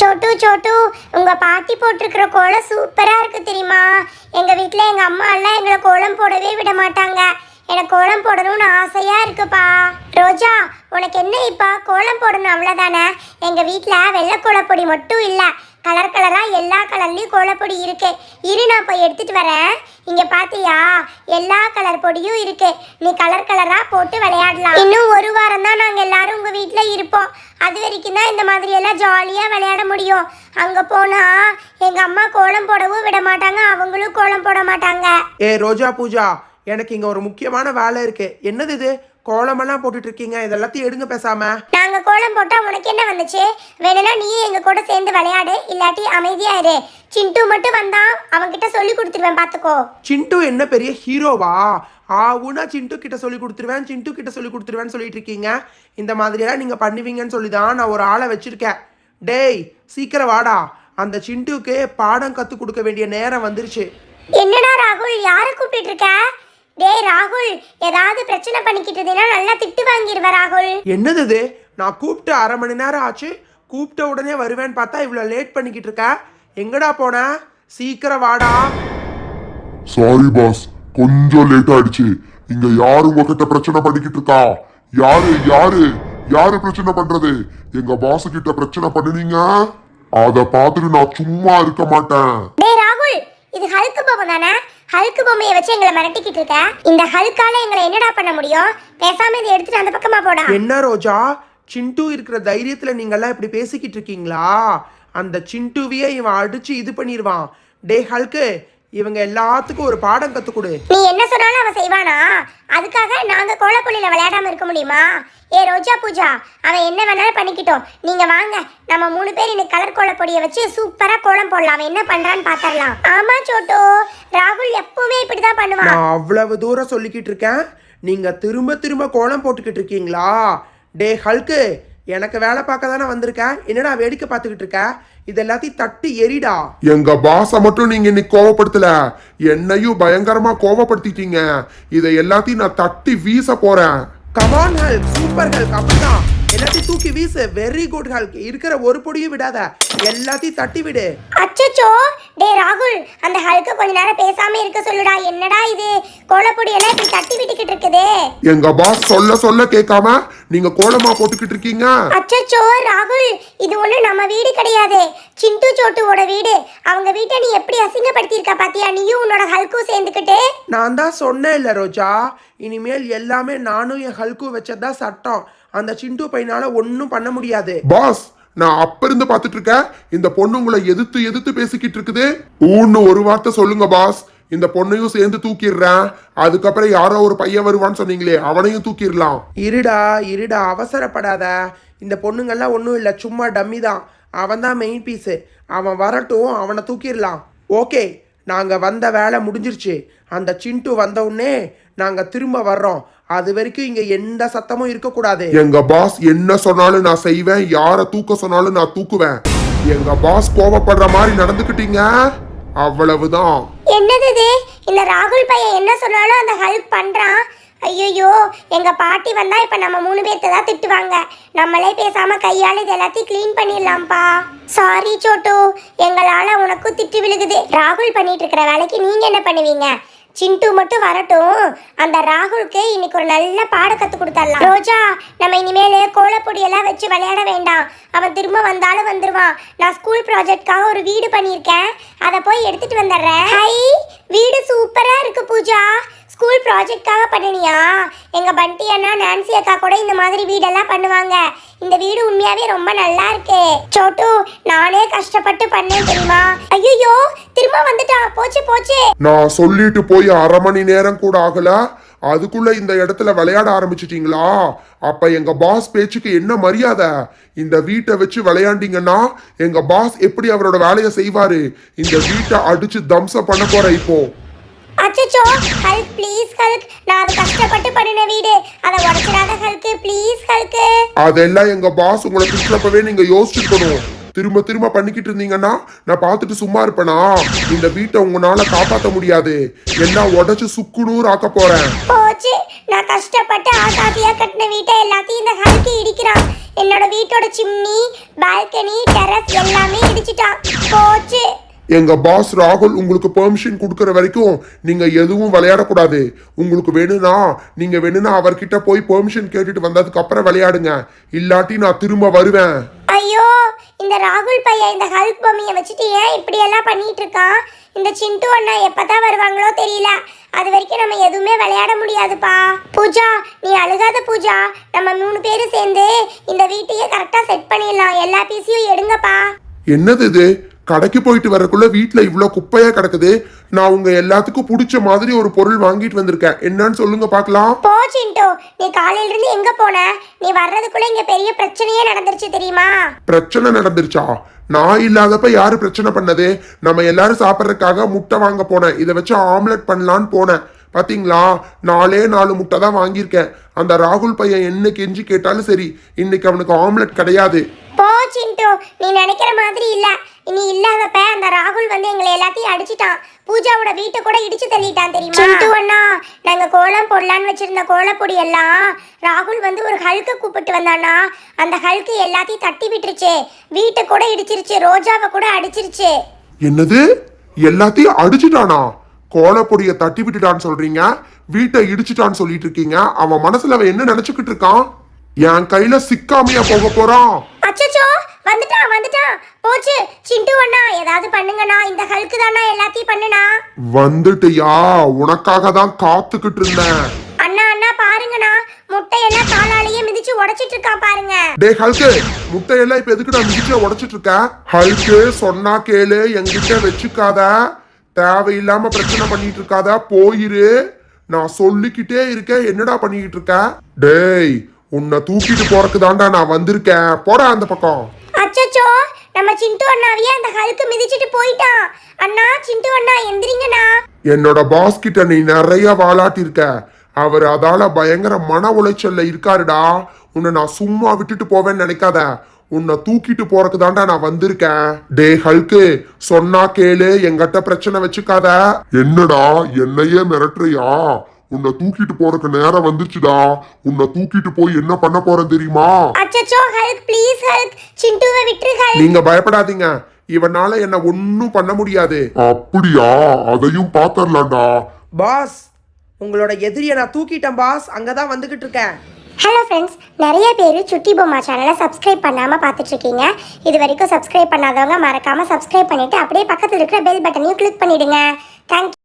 சோட்டு சோட்டு. உங்கள் பாட்டி போட்டிருக்கிற கோலம் சூப்பராக இருக்குது தெரியுமா? எங்கள் வீட்டில் எங்கள் அம்மா எல்லாம் எங்களை கோலம் போடவே விட மாட்டாங்க. எனக்கு கோலம் போடணும்னு ஆசையாக இருக்குப்பா. ரோஜா உனக்கு என்ன இப்பா? கோலம் போடணும் அவ்வளோதானே எங்கள் வீட்டில் வெள்ளை கோலப்பொடி மட்டும் இல்லை. கலர் கலராக எல்லா கலர்லேயும் கோலப்பொடி இருக்கு. இரு நான் போய் எடுத்துகிட்டு வரேன். இங்கே பார்த்தியா எல்லா கலர் பொடியும் இருக்கு. நீ கலர் கலராக போட்டு விளையாடலாம். இன்னும் ஒரு வாரம் தான் நாங்கள் எல்லாரும் உங்கள் வீட்டில் இருப்போம். அது வரைக்கும் தான் இந்த மாதிரி எல்லாம் விளையாட முடியும். அங்கே போனால் எங்கள் அம்மா கோலம் போடவும் விட மாட்டாங்க அவங்களும் கோலம் போட மாட்டாங்க. ஏ ரோஜா பூஜா எனக்கு இங்க ஒரு முக்கியமான வேலை இருக்கு. என்னது இது? கோலமெல்லாம் போட்டுட்டு இருக்கீங்க இதெல்லாத்தையும் எடுங்க பேசாம. நாங்க கோலம் போட்டா உனக்கு என்ன வந்துச்சு? வேணும்னா நீ எங்க கூட சேர்ந்து விளையாடு. இல்லாட்டி அமைதியா இரு. சிண்டு மட்டும் வந்தா அவன்கிட்ட சொல்லி கொடுத்துருவேன் பாத்துக்கோ. சிண்டு என்ன பெரிய ஹீரோவா? ஆவுனா சிண்டு கிட்ட சொல்லி கொடுத்துருவேன். சிண்டு கிட்ட சொல்லி கொடுத்துருவேன்னு சொல்லிட்டு இருக்கீங்க. இந்த மாதிரியெல்லாம் நீங்க பண்ணுவீங்கன்னு சொல்லி தான் நான் ஒரு ஆளை வச்சிருக்கேன். டேய் சீக்கிரம் வாடா. அந்த சிண்டுக்கு பாடம் கத்து கொடுக்க வேண்டிய நேரம் வந்துருச்சு. என்னடா ராகுல் யார கூப்பிட்டு இருக்க? டேய் ராகுல் ஏதாவது பிரச்சனை பண்ணிக்கிட்டு இருந்தீன்னா நல்லா திட்டு வாங்கிடுவ ராகுல். என்னது இது? நான் கூப்பிட்டு அரை மணி நேரம் ஆச்சு. கூப்பிட்ட உடனே வருவேன்னு பார்த்தா இவ்வளோ லேட் பண்ணிக்கிட்டு இருக்க. எங்கடா போன? சீக்கிரம் வாடா. சாரி பாஸ் கொஞ்சம் லேட் ஆயிடுச்சு. இங்க யாரு உங்ககிட்ட பிரச்சனை பண்ணிக்கிட்டு இருக்கா? யாரு யாரு? யாரு பிரச்சனை பண்றது? எங்க பாஸ் கிட்ட பிரச்சனை பண்ணுனீங்க? அத பார்த்துட்டு நான் சும்மா இருக்க மாட்டேன். டேய் ராகுல் இது ஹல்க் பொம்மை தானே? ஹல்க் பொம்மையை வச்சு எங்களை மிரட்டிக்கிட்டு இருக்க? இந்த ஹல்கால எங்களை என்னடா பண்ண முடியும்? பேசாம இதை எடுத்துட்டு அந்த பக்கமா போடா. என்ன ரோஜா? சிண்டு இருக்கிற தைரியத்துல நீங்கெல்லாம் இப்படி பேசிக்கிட்டு இருக்கீங்களா? அந்த சிண்டுவையே இவன் அடிச்சு இது பண்ணிடுவான் டே ஹல்கு இவங்க எல்லாத்துக்கும் ஒரு பாடம் கத்து கொடு. நீ என்ன சொன்னாலும் அவன் செய்வானா? அதுக்காக நாங்க கோலப்புள்ளில விளையாடாம இருக்க முடியுமா? ஏ ரோஜா பூஜா அவன் என்ன வேணாலும் பண்ணிக்கிட்டோம். நீங்க வாங்க நம்ம மூணு பேர் இன்னைக்கு கலர் கோலப்பொடியை வச்சு சூப்பரா கோலம் போடலாம். அவன் என்ன பண்றான்னு பாத்திரலாம். ஆமா சோட்டு. ராகுல் எப்பவுமே இப்படிதான் பண்ணுவான். நான் அவ்வளவு தூரம் சொல்லிக்கிட்டு இருக்கேன். நீங்க திரும்ப திரும்ப கோலம் போட்டுக்கிட்டு இருக்கீங்களா? டே ஹல்கு எனக்கு வேலை பார்க்க தானே வந்திருக்கேன் என்னடா வேடிக்கை பார்த்துக்கிட்டு இருக்க? இது எல்லாத்தையும் தட்டி எரிடா எங்க பாஸ மட்டும் நீங்க இன்னைக்கு கோவப்படுத்தல. என்னையும் பயங்கரமா கோவப்படுத்திட்டீங்க. இதை எல்லாத்தையும் நான் தட்டி வீச போறேன். கமான் ஹல்க் சூப்பர் அப்படிதான் எல்லாத்தையும் தூக்கி வீசு. வெரி குட் ஹல்க் இருக்கிற ஒரு பொடியும் விடாத. எல்லாத்தையும் தட்டி விடு. அச்சச்சோ. டேய் ராகுல் அந்த ஹல்க கொஞ்ச நேரம் பேசாம இருக்க சொல்லுடா. என்னடா இது? கோலப்பொடி எல்லாம் இப்படி தட்டி விட்டுக்கிட்டு இருக்குதே. எங்க பாஸ் சொல்ல சொல்ல கேட்காம நீங்க கோலமா போட்டுக்கிட்டு இருக்கீங்க? அச்சச்சோ ராகுல் இது ஒண்ணு நம்ம வீடு கிடையாது. சிண்டு சோட்டுவோட வீடு. அவங்க வீட்டை நீ எப்படி அசிங்கப்படுத்தியிருக்க பாத்தியா? நீயும் உன்னோட ஹல்கும் சேர்ந்துக்கிட்டு. நான் தான் சொன்னேன் இல்லை ரோஜா. இனிமேல் எல்லாமே நானும் என் ஹல்கும் வச்சதா சட்டம். அந்த சிண்டு பையனால ஒன்றும் பண்ண முடியாது. பாஸ் நான் அப்ப இருந்து பாத்துட்டு இருக்கேன் இந்த பொண்ணு உங்களை எதிர்த்து எதிர்த்து பேசிக்கிட்டு இருக்குது. ஊன்னு ஒரு வார்த்தை சொல்லுங்க பாஸ். இந்த பொண்ணையும் சேர்ந்து தூக்கிடுறேன். அதுக்கப்புறம் யாரோ ஒரு பையன் வருவான்னு சொன்னீங்களே அவனையும் தூக்கிடலாம். இருடா இருடா அவசரப்படாத. இந்த பொண்ணுங்கெல்லாம் ஒன்றும் இல்லை சும்மா டம்மி தான் அவன் தான் மெயின் பீஸு அவன் வரட்டும் அவனை தூக்கிடலாம். ஓகே நாங்கள் வந்த வேலை முடிஞ்சிருச்சு. அந்த சிண்டு வந்த உடனே நாங்கள் திரும்ப வர்றோம். அது வரைக்கும் இங்கே எந்த சத்தமும் இருக்கக்கூடாது. எங்க பாஸ் என்ன சொன்னாலும் நான் செய்வேன். யார தூக்க சொன்னாலும் நான் தூக்குவேன். எங்க பாஸ் கோவப்படுற மாதிரி நடந்துக்கிட்டீங்க? அவ்வளவுதான். என்னது இது? இந்த ராகுல் பையன் என்ன சொன்னாலும் அந்த ஹல்க் பண்றான். ஐயோ எங்கள் பாட்டி வந்தால் இப்போ நம்ம மூணு பேர்த்த தான் திட்டுவாங்க. நம்மளே பேசாமல் கையால் இது எல்லாத்தையும் க்ளீன் பண்ணிடலாம்ப்பா. சாரி சோட்டு எங்களால் உனக்கும் திட்டு விழுகுது. ராகுல் பண்ணிட்டு இருக்கிற வேலைக்கு நீங்கள் என்ன பண்ணுவீங்க? சிண்டு மட்டும் வரட்டும். அந்த ராகுலுக்கு இன்னைக்கு ஒரு நல்ல பாட கத்து கொடுத்துடலாம். ரோஜா நம்ம இனிமேல் கோலப்பொடி எல்லாம் வச்சு விளையாட வேண்டாம். அவன் திரும்ப வந்தாலும் வந்துருவான். நான் ஸ்கூல் ப்ராஜெக்ட்காக ஒரு வீடு பண்ணியிருக்கேன். அதை போய் எடுத்துட்டு வந்துடுறேன். வீடு சூப்பராக இருக்கு பூஜா. ஸ்கூல் ப்ராஜெக்ட்காக பண்ணினியா? எங்கள் பண்டி அண்ணா நான்சி அக்கா கூட இந்த மாதிரி வீடெல்லாம் பண்ணுவாங்க. இந்த வீடு உண்மையாவே ரொம்ப நல்லா இருக்கு. சோட்டு நானே கஷ்டப்பட்டு பண்ணேன் தெரியுமா? ஐயோ திரும்ப வந்துட்டா. போச்சு போச்சு. நான் சொல்லிட்டு போய் அரை மணி நேரம் கூட ஆகல. அதுக்குள்ள இந்த இடத்துல விளையாட ஆரம்பிச்சிட்டீங்களா? அப்ப எங்க பாஸ் பேச்சுக்கு என்ன மரியாதை? இந்த வீட்டை வச்சு விளையாண்டீங்கன்னா எங்க பாஸ் எப்படி அவரோட வேலையை செய்வாரு? இந்த வீட்டை அடிச்சு தம்சம் பண்ண போற இப்போ. அச்சச்சோ ஹல்க் ப்ளீஸ் ஹல்க் நான் அது கஷ்டப்பட்டு பண்ணின வீடு. அதை உடச்சிடாத ஹல்க் ப்ளீஸ் ஹல்க் அதெல்லாம் எங்க பாஸ் உங்களை திட்டுறப்பவே நீங்க யோசிச்சிருக்கணும் திரும்ப திரும்ப பண்ணிக்கிட்டு இருந்தீங்கன்னா நான் பார்த்துட்டு சும்மா இருப்பேனா? இந்த வீட்டை உங்களால காப்பாற்ற முடியாது. எல்லாம் உடைச்சு சுக்குநூறு ஆக்க போறேன். போச்சு. நான் கஷ்டப்பட்டு ஆசாசியா கட்டின வீட்டை எல்லாத்தையும் இந்த ஹல்க்கு இடிக்கிறான். என்னோட வீட்டோட சிம்னி பால்கனி டெரஸ் எல்லாமே இடிச்சிட்டான். போச்சு. எங்க பாஸ் ராகுல் உங்களுக்கு பெர்மிஷன் கொடுக்கற வரைக்கும் நீங்க எதுவும் விளையாடக்கூடாது உங்களுக்கு வேணும்னா நீங்க வேணும்னா அவர்கிட்ட போய் பெர்மிஷன் கேட்டுட்டு வந்ததுக்கு அப்புறம் விளையாடுங்க. இல்லாட்டி நான் திரும்ப வருவேன். ஐயோ இந்த ராகுல் பையன் இந்த ஹல்க் பொம்மையை வச்சுட்டு ஏன் இப்படி எல்லாம் பண்ணிட்டு இருக்கான்? இந்த சிண்டு அண்ணா எப்பதான் வருவாங்களோ தெரியல. அது வரைக்கும் நம்ம எதுவுமே விளையாட முடியாதுப்பா. பூஜா நீ அழுகாத பூஜா. நம்ம மூணு பேரும் சேர்ந்து இந்த வீட்டையே கரெக்டா செட் பண்ணிடலாம். எல்லா பீஸையும் எடுங்கப்பா. என்னது இது? கடைக்கு போயிட்டு வரக்குள்ள வீட்ல இவ்ளோ குப்பையா கிடக்குது. நான் உங்க எல்லாத்துக்கும் பிடிச்ச மாதிரி ஒரு பொருள் வாங்கிட்டு வந்திருக்கேன். என்னன்னு சொல்லுங்க பார்க்கலாம். போ சிண்டு. நீ காலையில இருந்து எங்க போன? நீ வர்றதுக்குள்ள இங்க பெரிய பிரச்சனையே நடந்துருச்சு தெரியுமா? பிரச்சனை நடந்துருச்சா? நான் இல்லாதப்ப யாரு பிரச்சனை பண்ணது? நம்ம எல்லாரும் சாப்பிட்றதுக்காக முட்டை வாங்க போனேன். இதை வச்சு ஆம்லெட் பண்ணலான்னு போனேன். பாத்தீங்களா? நாலே நாலு முட்டை தான் வாங்கியிருக்கேன். அந்த ராகுல் பையன் என்ன கெஞ்சி கேட்டாலும் சரி இன்னைக்கு அவனுக்கு ஆம்லெட் கிடையாது. போ சிண்டு. நீ நினைக்கிற மாதிரி இல்ல. நீ இல்லாதப்ப அந்த ராகுல் வந்து எங்களை எல்லாத்தையும் அடிச்சிட்டான். பூஜாவோட வீட்டை கூட இடிச்சு தள்ளிட்டான் தெரியுமா? சிண்டு அண்ணா நாங்க கோலம் போடலான்னு வச்சிருந்த கோலப்பொடி எல்லாம் ராகுல் வந்து ஒரு ஹல்க கூப்பிட்டு வந்தானா அந்த ஹல்கு எல்லாத்தையும் தட்டி விட்டுருச்சு. வீட்டை கூட இடிச்சிருச்சு ரோஜாவை கூட அடிச்சிருச்சு. என்னது? எல்லாத்தையும் அடிச்சிட்டானா? கோலப்பொடியை தட்டி விட்டுட்டான்னு சொல்றீங்க? வீட்டை இடிச்சிட்டான்னு சொல்லிட்டு இருக்கீங்க. அவன் மனசுல அவன் என்ன நினைச்சுக்கிட்டு இருக்கான்? என் கையில சிக்காமையா போக போறான். அச்சச்சோ! வந்துட்டான் வந்துட்டான். போச்சு சிண்டு அண்ணா ஏதாவது பண்ணுங்கண்ணா இந்த ஹல்கு தானா எல்லாத்தையும் பண்ணுனா வந்துட்டியா? உனக்காக தான் காத்துக்கிட்டு இருந்தேன். அண்ணா அண்ணா பாருங்கண்ணா முட்டையெல்லாம் காலாலேயே மிதிச்சு உடைச்சிட்டு இருக்கான் பாருங்க. டே ஹல்கு முட்டையெல்லாம் இப்ப எதுக்கு நான் மிதிச்ச உடைச்சிட்டு இருக்க ஹல்கு சொன்னா கேளு என்கிட்ட வச்சுக்காத. தேவையில்லாம பிரச்சனை பண்ணிட்டு இருக்காத போயிரு. நான் சொல்லிக்கிட்டே இருக்கேன் என்னடா பண்ணிக்கிட்டு இருக்க டேய் உன்னை தூக்கிட்டு போறதுக்கு தான்டா நான் வந்திருக்கேன். போடா அந்த பக்கம். நம்ம சிண்டு அண்ணாவையே அந்த ஹல்க்கு மிதிச்சிட்டு போயிட்டான். அண்ணா சிண்டு அண்ணா எந்திரிங்கண்ணா. என்னோட பாஸ் கிட்ட நீ நிறைய வாலாட்டி இருக்க. அவர் அதால பயங்கர மன உளைச்சல்ல இருக்காருடா. உன்னை நான் சும்மா விட்டுட்டு போவேன்னு நினைக்காத. உன்னை தூக்கிட்டு போறக்கு தாண்டா நான் வந்திருக்கேன். டே ஹல்கு சொன்னா கேளு எங்கிட்ட பிரச்சனை வச்சுக்காத. என்னடா என்னையே மிரட்டுறியா? உன்னை தூக்கிட்டு போறதுக்கு நேரம் வந்துச்சுடா உன்னை தூக்கிட்டு போய் என்ன பண்ண போறேன் தெரியுமா? அச்சச்சோ ஹல்க் ப்ளீஸ் ஹல்க் சிண்டுவை விட்டுரு ஹல்க் நீங்க பயப்படாதீங்க. இவனால என்ன ஒன்னும் பண்ண முடியாது. அப்படியா? அதையும் பாத்தரலாம்டா. பாஸ் உங்களோட எதிரியை நான் தூக்கிட்டேன் பாஸ். அங்கே தான் வந்துக்கிட்டு இருக்கேன். ஹலோ ஃப்ரெண்ட்ஸ் நிறைய பேர் சுட்டி பொம்மா சேனலை சப்ஸ்கிரைப் பண்ணாமல் பார்த்துட்டு இருக்கீங்க. இது வரைக்கும் சப்ஸ்கிரைப் பண்ணாதவங்க மறக்காமல் சப்ஸ்கிரைப் பண்ணிட்டு அப்படியே பக்கத்தில் இருக்கிற பெல் பட்டனையும் கிளிக் பண்ணிடுங்க. தேங்க்யூ